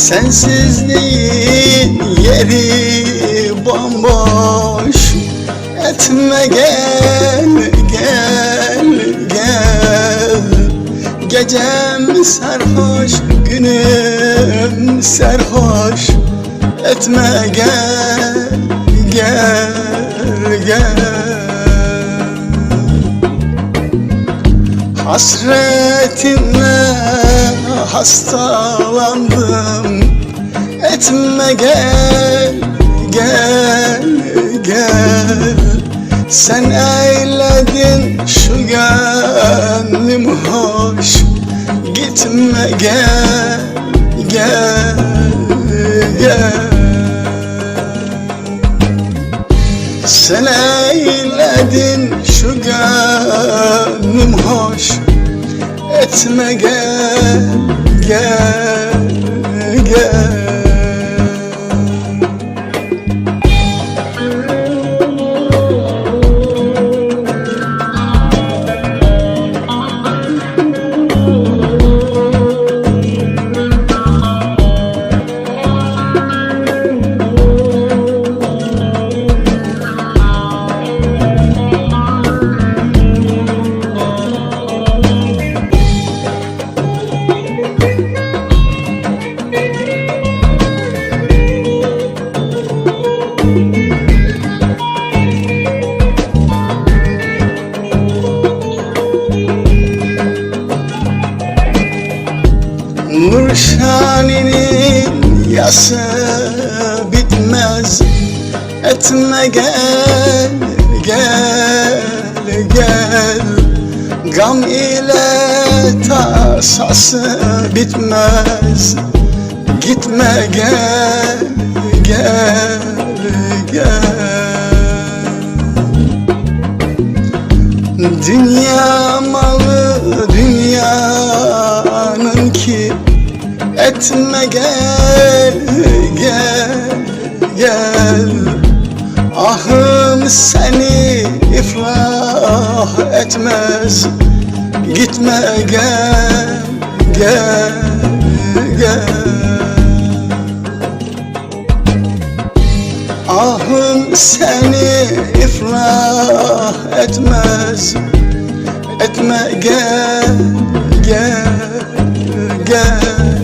Sensizliğin yeri bomboş. Etme gel gel gel. Gecem sarhoş günüm serhoş Etme gel gel gel. Hasretinle hastalandım. Etme gel, gel, gel. Sen eyledin şu gönlüm hoş. Gitme gel, gel, gel. Sen eyledin şu gönlüm hoş Etme gel, gel, gel yası bitmez. Etme gel, gel, gel. Gam ile tasası bitmez. Gitme gel, gel, gel. Dünya malı Etme gel, gel, gel. Ahım seni iflah etmez. Gitme gel, gel, gel. Ahım seni iflah etmez. Etme gel, gel, gel